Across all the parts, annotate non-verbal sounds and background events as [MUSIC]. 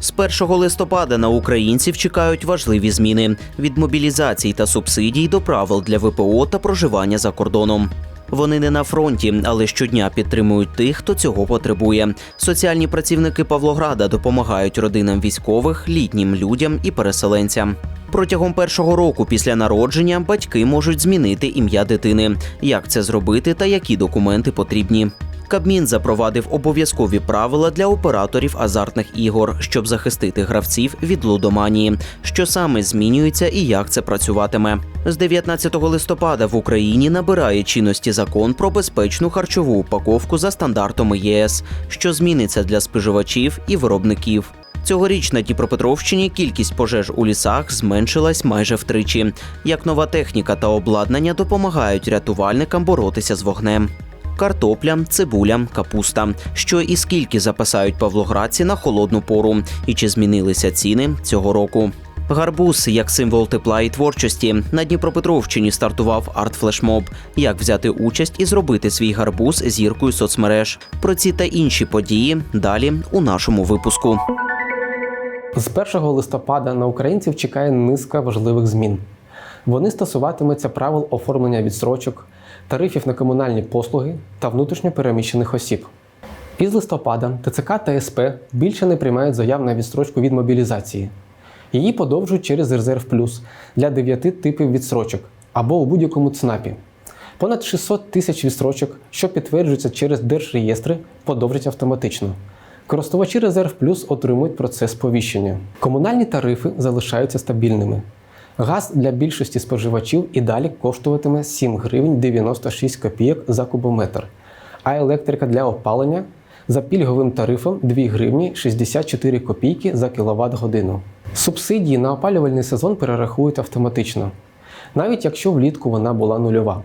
З 1 листопада на українців чекають важливі зміни від мобілізації та субсидій до правил для ВПО та проживання за кордоном. Вони не на фронті, але щодня підтримують тих, хто цього потребує. Соціальні працівники Павлограда допомагають родинам військових, літнім людям і переселенцям. Протягом першого року після народження батьки можуть змінити ім'я дитини. Як це зробити та які документи потрібні? Кабмін запровадив обов'язкові правила для операторів азартних ігор, щоб захистити гравців від лудоманії. Що саме змінюється і як це працюватиме? З 19 листопада в Україні набирає чинності закон про безпечну харчову упаковку за стандартами ЄС, що зміниться для споживачів і виробників. Цьогоріч на Дніпропетровщині кількість пожеж у лісах зменшилась майже втричі. Як нова техніка та обладнання допомагають рятувальникам боротися з вогнем. Картопля, цибуля, капуста. Що і скільки запасають павлоградці на холодну пору, і чи змінилися ціни цього року. Гарбуз як символ тепла і творчості на Дніпропетровщині стартував арт-флешмоб. Як взяти участь і зробити свій гарбуз зіркою соцмереж. Про ці та інші події далі у нашому випуску. З 1 листопада на українців чекає низка важливих змін. Вони стосуватимуться правил оформлення відсрочок, тарифів на комунальні послуги та внутрішньо переміщених осіб. Із листопада ТЦК та СП більше не приймають заяв на відстрочку від мобілізації. Її подовжують через резерв плюс для 9 типів відстрочок або у будь-якому ЦНАПі. Понад 600 тисяч відстрочок, що підтверджуються через держреєстри, подовжать автоматично. Користувачі резерв плюс отримують процес сповіщення. Комунальні тарифи залишаються стабільними. Газ для більшості споживачів і далі коштуватиме 7 гривень 96 копійок за кубометр, а електрика для опалення за пільговим тарифом 2 гривні 64 копійки за кіловат годину. Субсидії на опалювальний сезон перерахують автоматично, навіть якщо влітку вона була нульова.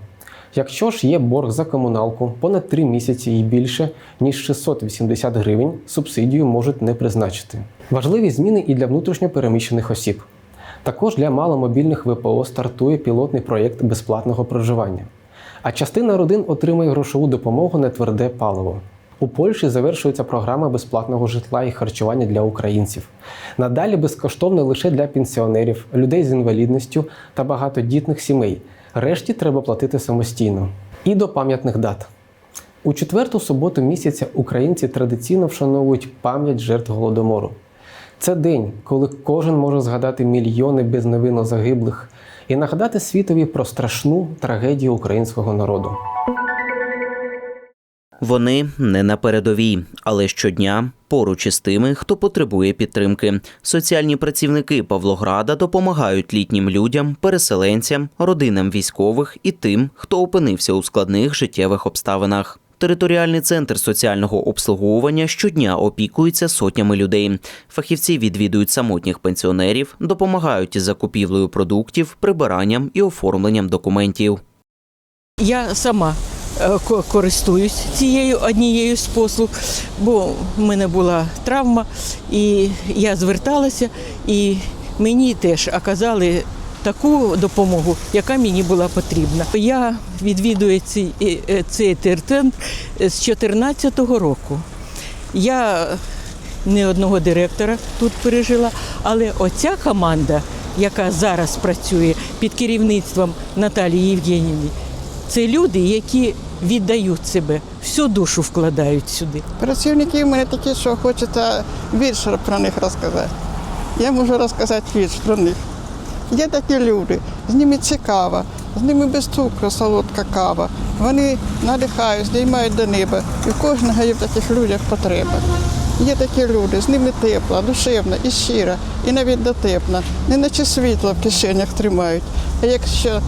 Якщо ж є борг за комуналку понад 3 місяці і більше, ніж 680 гривень, субсидію можуть не призначити. Важливі зміни і для внутрішньопереміщених осіб. Також для маломобільних ВПО стартує пілотний проєкт безплатного проживання. А частина родин отримає грошову допомогу на тверде паливо. У Польщі завершується програма безплатного житла і харчування для українців. Надалі безкоштовно лише для пенсіонерів, людей з інвалідністю та багатодітних сімей. Решті треба платити самостійно. І до пам'ятних дат. У четверту суботу місяця українці традиційно вшановують пам'ять жертв голодомору. Це день, коли кожен може згадати мільйони безневинно загиблих і нагадати світові про страшну трагедію українського народу. Вони не на передовій, але щодня поруч із тими, хто потребує підтримки. Соціальні працівники Павлограда допомагають літнім людям, переселенцям, родинам військових і тим, хто опинився у складних життєвих обставинах. Територіальний центр соціального обслуговування щодня опікується сотнями людей. Фахівці відвідують самотніх пенсіонерів, допомагають із закупівлею продуктів, прибиранням і оформленням документів. Я сама е, ко- користуюсь цією однією з послуг, бо в мене була травма, і я зверталася, і мені теж оказали таку допомогу, яка мені була потрібна. Я відвідую цей, е, е, цей терцентр з 2014 року. Я не одного директора тут пережила, але оця команда, яка зараз працює під керівництвом Наталії Євгенівни, це люди, які віддають себе, всю душу вкладають сюди. Працівники в мене такі, що хочеться вірш про них розказати. Я можу розказати вірш про них. Є такі люди, з ними цікаво, з ними без цукру солодка кава. Вони надихають, здіймають до неба. І в кожного є в таких людях потреба. Є такі люди, з ними тепла, душевна і щира, і навіть дотепна. Не наче світло в кишенях тримають, а якщо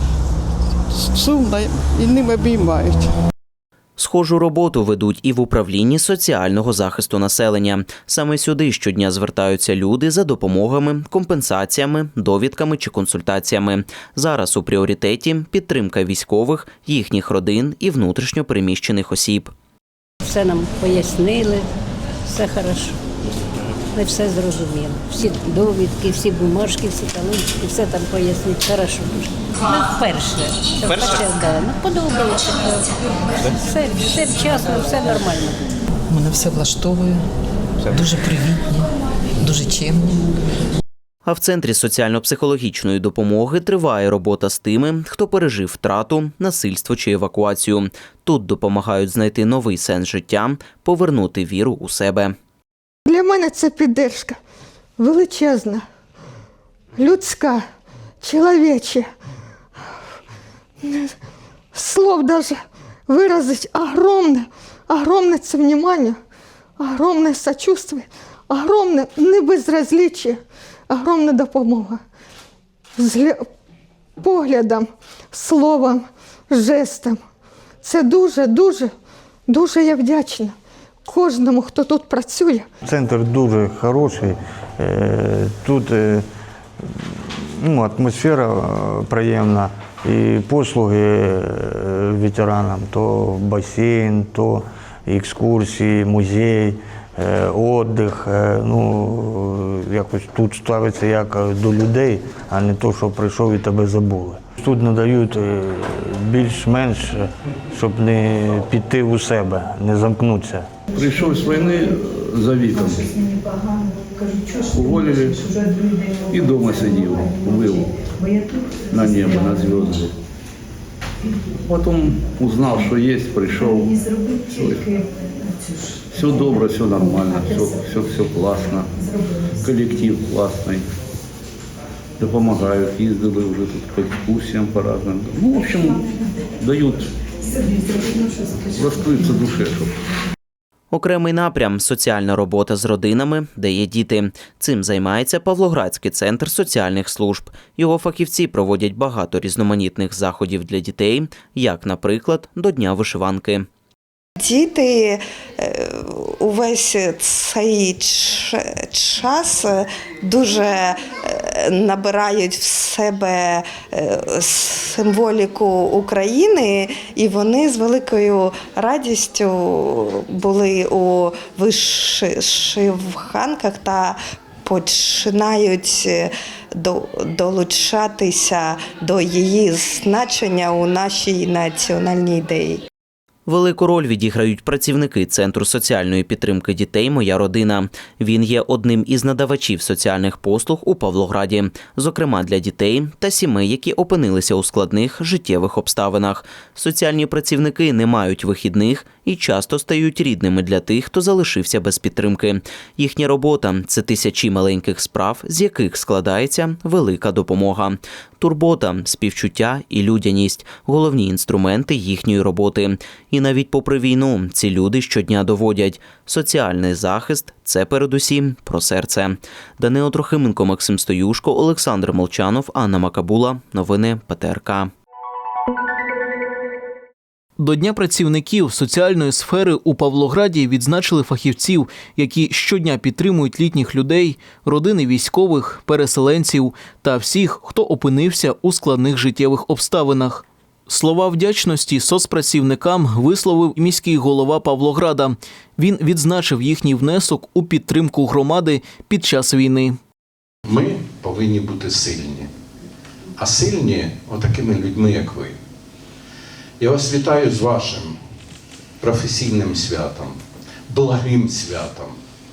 сумно і ним обіймають. Схожу роботу ведуть і в управлінні соціального захисту населення. Саме сюди щодня звертаються люди за допомогами, компенсаціями, довідками чи консультаціями. Зараз у пріоритеті підтримка військових, їхніх родин і внутрішньо переміщених осіб. Все нам пояснили, все хорошо. Ми все зрозуміли. Всі довідки, всі бумажки, всі талончики, все там пояснить. Хорошо дуже. Ми вперше. Це вперше, да. Ну, подобається. Все, все вчасно, все нормально. Мене все влаштовує. Дуже привітні, дуже чемні. А в центрі соціально-психологічної допомоги триває робота з тими, хто пережив втрату, насильство чи евакуацію. Тут допомагають знайти новий сенс життя, повернути віру у себе. Для мене це піддержка величезна, людська, чоловіча. Слов даже выразить огромное, огромное це внимание, огромное сочувствие, огромне небезразличие, огромна допомога. Згля... Поглядом, словом, жестом. Це дуже, дуже, дуже я вдячна кожному, хто тут працює. Центр дуже хороший. Е, Тут е, ну, атмосфера е, приємна і послуги ветеранам, то басейн, то екскурсії, музей, е, віддих. Е, Ну, якось тут ставиться як до людей, а не то, що прийшов і тебе забули. Тут надають е, більш-менш, щоб не піти у себе, не замкнутися. Прийшов з війни за віком. Уволили і вдома сидів, вив на небо, на зв'язки. Потім узнав, що є, прийшов. Все, добре, все нормально, все, все, все класно. Колектив класний. Допомагають, їздили вже тут по екскурсіям по разним. Ну, в общем, дають розкритися душе, щоб Окремий напрям соціальна робота з родинами, де є діти. Цим займається Павлоградський центр соціальних служб. Його фахівці проводять багато різноманітних заходів для дітей, як, наприклад, до Дня вишиванки. Діти е, увесь цей час дуже е, набирають в себе е, символіку України, і вони з великою радістю були у вишиванках та починають долучатися до її значення у нашій національній ідеї. Велику роль відіграють працівники Центру соціальної підтримки дітей Моя родина. Він є одним із надавачів соціальних послуг у Павлограді, зокрема для дітей та сімей, які опинилися у складних життєвих обставинах. Соціальні працівники не мають вихідних і часто стають рідними для тих, хто залишився без підтримки. Їхня робота це тисячі маленьких справ, з яких складається велика допомога. Турбота, співчуття і людяність головні інструменти їхньої роботи. І навіть попри війну, ці люди щодня доводять соціальний захист це передусім про серце. Данило Трохименко, Максим Стоюшко, Олександр Молчанов, Анна Макабула. Новини ПТРК. До Дня працівників соціальної сфери у Павлограді відзначили фахівців, які щодня підтримують літніх людей, родини військових, переселенців та всіх, хто опинився у складних життєвих обставинах. Слова вдячності соцпрацівникам висловив міський голова Павлограда. Він відзначив їхній внесок у підтримку громади під час війни. Ми повинні бути сильні. А сильні отакими людьми, як ви. Я вас вітаю з вашим професійним святом, благим святом,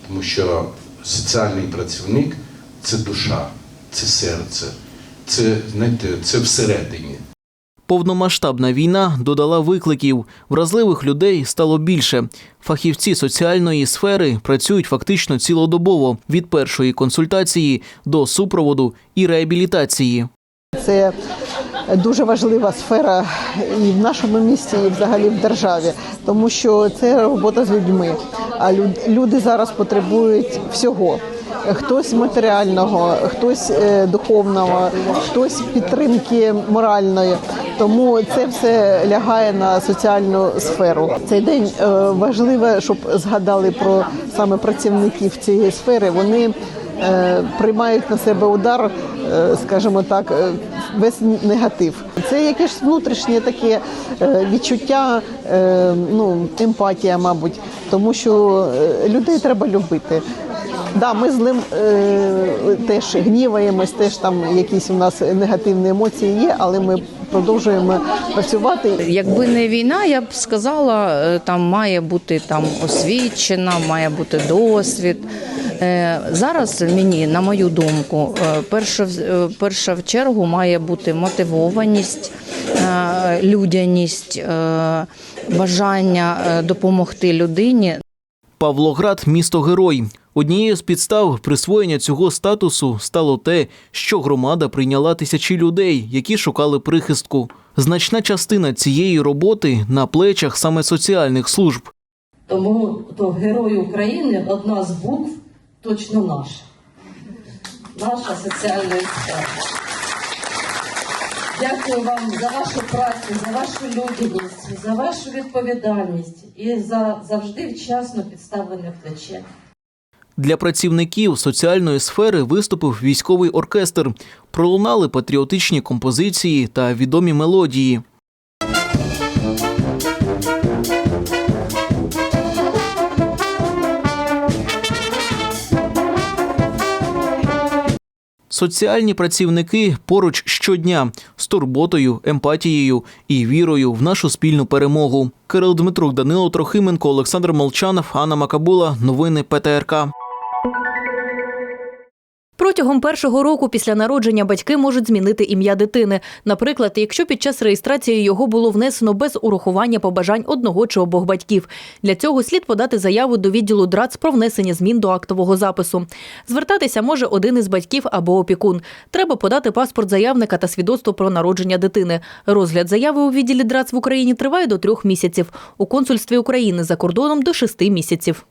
тому що соціальний працівник це душа, це серце, це, знаєте, це всередині. Повномасштабна війна додала викликів. Вразливих людей стало більше. Фахівці соціальної сфери працюють фактично цілодобово від першої консультації до супроводу і реабілітації. Це дуже важлива сфера і в нашому місті, і взагалі в державі, тому що це робота з людьми. А люд- люди зараз потребують всього. Хтось матеріального, хтось е, духовного, хтось підтримки моральної. Тому це все лягає на соціальну сферу. Цей день е, важливо, щоб згадали про саме працівників цієї сфери. Вони приймають на себе удар, е, скажімо так, е, весь негатив. Це якесь внутрішнє таке е, відчуття, е, ну, емпатія, мабуть, тому що е, людей треба любити. Да, ми з ним е, теж гніваємось, теж там якісь у нас негативні емоції є, але ми продовжуємо працювати. Якби не війна, я б сказала, е, там має бути там освічена, має бути досвід. Е, Зараз мені, на мою думку, е, перша, в- е, перша в чергу має бути мотивованість, людяність, бажання допомогти людині. Павлоград місто герой. Однією з підстав присвоєння цього статусу стало те, що громада прийняла тисячі людей, які шукали прихистку. Значна частина цієї роботи на плечах саме соціальних служб. Тому то Герой України одна з букв точно наша. Наша соціальна сфера. Дякую вам за вашу працю, за вашу людяність, за вашу відповідальність і за завжди вчасно підставлене плече. Для працівників соціальної сфери виступив військовий оркестр. Пролунали патріотичні композиції та відомі мелодії. Соціальні працівники поруч щодня з турботою, емпатією і вірою в нашу спільну перемогу. Кирил Дмитрук, Данило Трохименко, Олександр Молчанов, Анна Макабула. Новини ПТРК. Протягом першого року після народження батьки можуть змінити ім'я дитини. Наприклад, якщо під час реєстрації його було внесено без урахування побажань одного чи обох батьків. Для цього слід подати заяву до відділу ДРАЦ про внесення змін до актового запису. Звертатися може один із батьків або опікун. Треба подати паспорт заявника та свідоцтво про народження дитини. Розгляд заяви у відділі ДРАЦ в Україні триває до трьох місяців. У консульстві України за кордоном до шести місяців.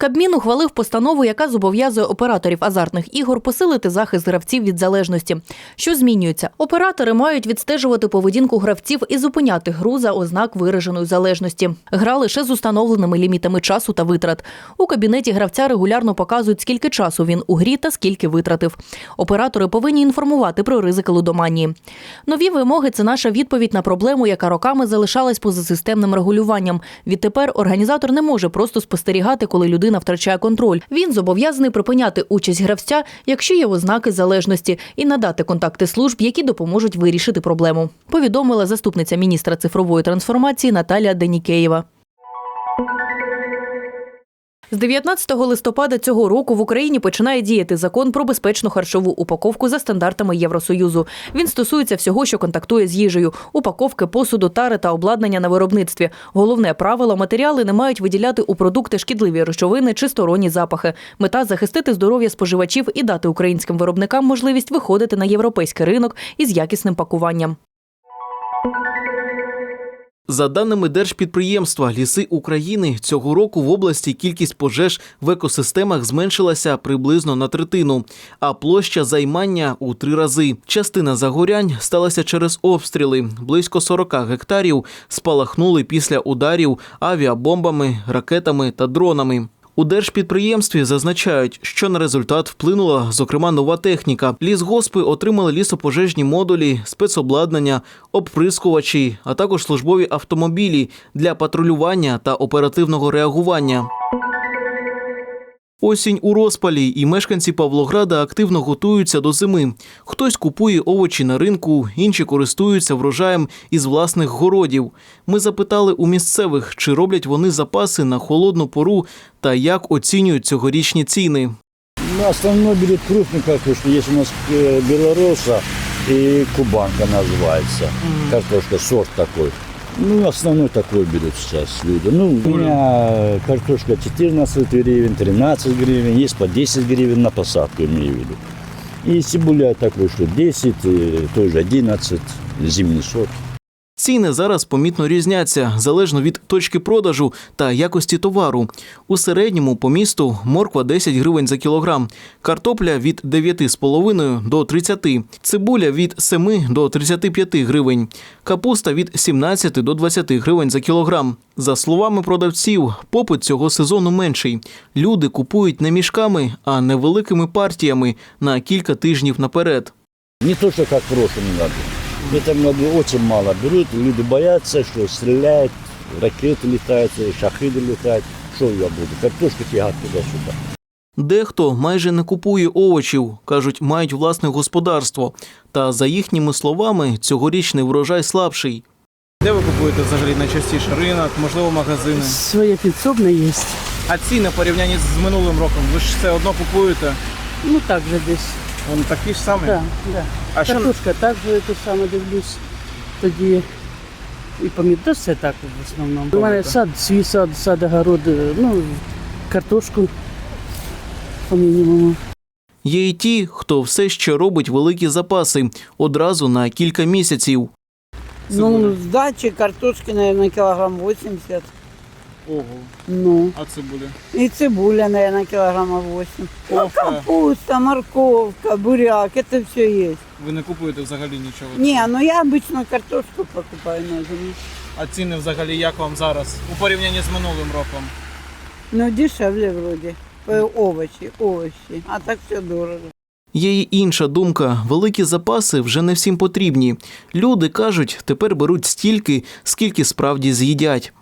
Кабмін ухвалив постанову, яка зобов'язує операторів азартних ігор посилити захист гравців від залежності. Що змінюється? Оператори мають відстежувати поведінку гравців і зупиняти гру за ознак вираженої залежності. Гра лише з установленими лімітами часу та витрат. У кабінеті гравця регулярно показують, скільки часу він у грі та скільки витратив. Оператори повинні інформувати про ризики лудоманії. Нові вимоги це наша відповідь на проблему, яка роками залишалась поза системним регулюванням. Відтепер організатор не може просто спостерігати, коли людина втрачає контроль. Він зобов'язаний припиняти участь гравця, якщо є ознаки залежності, і надати контакти служб, які допоможуть вирішити проблему. Повідомила заступниця міністра цифрової трансформації Наталія Денікеєва. З 19 листопада цього року в Україні починає діяти закон про безпечну харчову упаковку за стандартами Євросоюзу. Він стосується всього, що контактує з їжею: упаковки, посуду, тари та обладнання на виробництві. Головне правило матеріали не мають виділяти у продукти шкідливі речовини чи сторонні запахи. Мета захистити здоров'я споживачів і дати українським виробникам можливість виходити на європейський ринок із якісним пакуванням. За даними Держпідприємства Ліси України, цього року в області кількість пожеж в екосистемах зменшилася приблизно на третину, а площа займання у три рази. Частина загорянь сталася через обстріли. Близько 40 гектарів спалахнули після ударів авіабомбами, ракетами та дронами. У держпідприємстві зазначають, що на результат вплинула, зокрема, нова техніка. Лісгоспи отримали лісопожежні модулі, спецобладнання, обприскувачі, а також службові автомобілі для патрулювання та оперативного реагування. Осінь у розпалі, і мешканці Павлограда активно готуються до зими. Хтось купує овочі на ринку, інші користуються врожаєм із власних городів. Ми запитали у місцевих, чи роблять вони запаси на холодну пору та як оцінюють цьогорічні ціни. Ну, основной берет крупную картошку. Есть у нас э, белороса и кубанка называется. Картошка, сорт такой. Ну, основной такой берут сейчас люди. Ну, у меня картошка 14 гривен, 13 гривен, есть по 10 гривен на посадку, имею в виду. И цибуля такой, что 10, э, тоже 11, зимний сорт. Ціни зараз помітно різняться залежно від точки продажу та якості товару. У середньому по місту морква 10 гривень за кілограм, картопля від 9,5 до 30, цибуля від 7 до 35 гривень, капуста від 17 до 20 гривень за кілограм. За словами продавців, попит цього сезону менший. Люди купують не мішками, а невеликими партіями на кілька тижнів наперед. Не то, что как в прошлом году. В этом году очень мало берут, люди боятся, что стреляют, ракеты летают, шахиды летают, Що я буду? Картошку тягати туди-сюди. Дехто майже не купує овочів, кажуть, мають власне господарство. Та за їхніми словами, цьогорічний врожай слабший. Де ви купуєте взагалі найчастіше? Ринок, можливо, магазини? Своє підсобне є. А ціни в порівнянні з минулим роком? Ви ж все одно купуєте? Ну так же десь. Вони такі ж самі? Да, да. А що- Картошка так же те саме дивлюсь. Тоді і помідор все так в основному. У мене сад, свій сад, сад, огород, ну, картошку по мінімуму. Є й ті, хто все ще робить великі запаси одразу на кілька місяців. Ну, сдачи картошки, наверное, килограмм 80. Ого. Ну. А цибуля? И цибуля, наверное, килограмма 8. Ну, Кофе. капуста, морковка, буряк, это все есть. Ви не купуєте взагалі нічого? Не, ну я обычно картошку покупаю на зиму. А ціни взагалі як вам зараз у порівнянні з минулим роком? Ну, дешевле вроде. Э, Овощи, овощи. А так все дорого. Є й інша думка: великі запаси вже не всім потрібні. Люди кажуть, тепер беруть стільки, скільки справді з'їдять.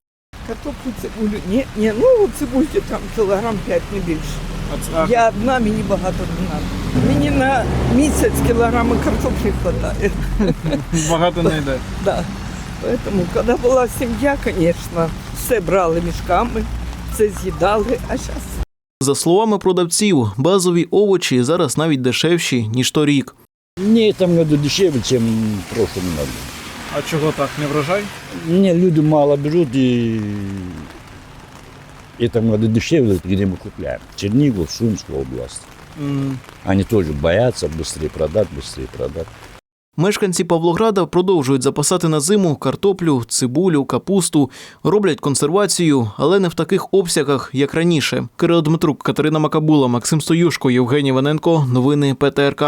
Картоплю, цибулю. Ні, ні, ну цибульки там кілограм 5, не більше. А, Я одна, мені багато не треба. Мені на місяць кілограми картоплі вистачає. [LAUGHS] багато не йде. Да. Поэтому, коли була сім'я, звісно, все брали мішками, все з'їдали, а зараз За словами продавців, базові овочі зараз навіть дешевші, ніж торік. Ні, там году дешевле, ніж в прошлом году. А чого так? Не врожай? Не, люди мало берут и и там году дешевле, где мы купляем. Чернигов, Сумская область. М, Они тоже боятся быстрее продать, быстрее продать. Мешканці Павлограда продовжують запасати на зиму картоплю, цибулю, капусту, роблять консервацію, але не в таких обсягах, як раніше. Кирило Дмитрук, Катерина Макабула, Максим Стоюшко, Євгеній Ваненко. Новини ПТРК.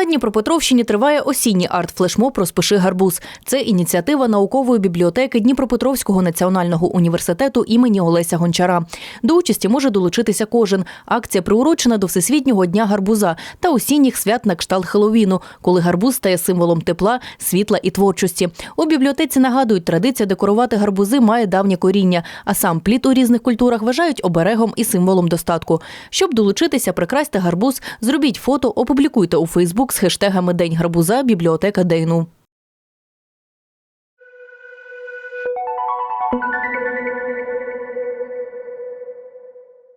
На Дніпропетровщині триває осінній арт-флешмоб «Розпиши гарбуз». Це ініціатива наукової бібліотеки Дніпропетровського національного університету імені Олеся Гончара. До участі може долучитися кожен. Акція приурочена до Всесвітнього дня гарбуза та осінніх свят на кшталт Хеловіну, коли гарбуз стає символом тепла, світла і творчості. У бібліотеці нагадують, традиція декорувати гарбузи має давнє коріння, а сам плід у різних культурах вважають оберегом і символом достатку. Щоб долучитися, прикрасьте гарбуз, зробіть фото, опублікуйте у Фейсбук з хештегами День Гарбуза, бібліотека Дейну.